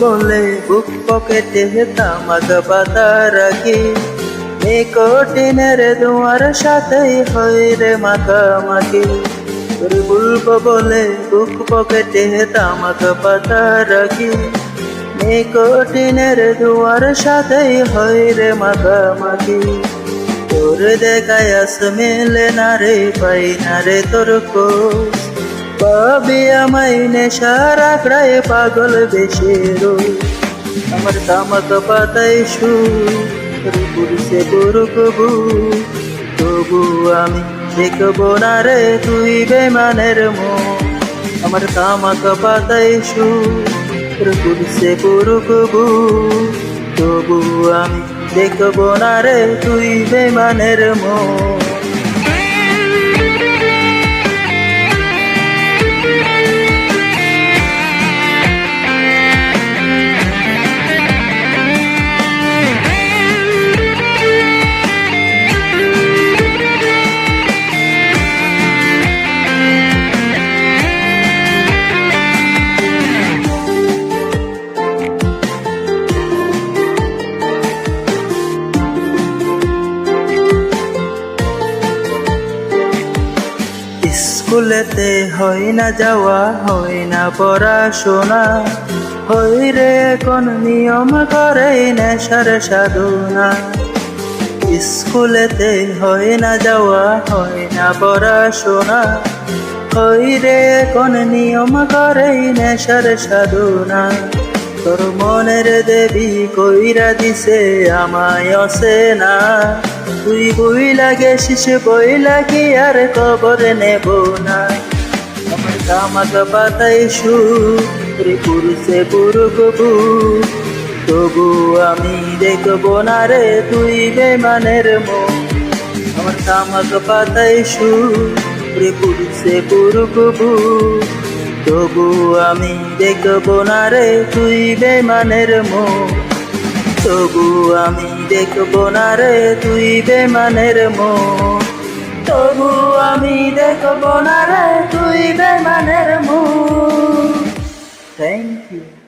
বলে বুক পকেটে তামাক পাতা রাখি নিকোটিনের দুয়ার সাথেই হয় রে মাখামাখি। তোর বলব বলে বুক পকেটে তামাক পাতা রাখি নিকোটিনের দুয়ার সাথেই হয় রে মাখামাখি। তোর দেখায় আস মেলে না রে, পাই না রে তোর কোষ পাবি আমায় নেশার আঁকড়ায় পাগল বেশি রোজ আমার তামাক পাতায় সু পুরুষে পুরু কবু। তবু আমি দেখব না রে তুই বেমানের মো আমার তামাক পাতায় সু পুরুষে পুরু কবু। তবু আমি দেখব না রে তুই বেমানের মো স্কুলেতে হয় না যাওয়া, হয় না পড়াশোনা। হই রে কোন নিয়ম করে নেশার সাধনা। স্কুলেতে হয় না যাওয়া, হয় না পড়াশোনা। হই রে কোন নিয়ম করে নেশার সাধনা। তোর মনের দেবী কইরা দিছে, আমায় অসে না তুই বই লাগে শিশু বই লাগি আর কবর নেব না। আমার কামাক পাতায় সু পুরুষে পুরু গবু তবু আমি দেখব না রে তুই বেমানের মো আমার কামাক পাতায় সু পুরুষে পুরু গবু তবু আমি দেখব না রে তুই বেমানের মো তবু আমি দেখব না রে তুই বেমানের মো তবু আমি দেখব না রে তুই বেমানের মো থ্যাংক ইউ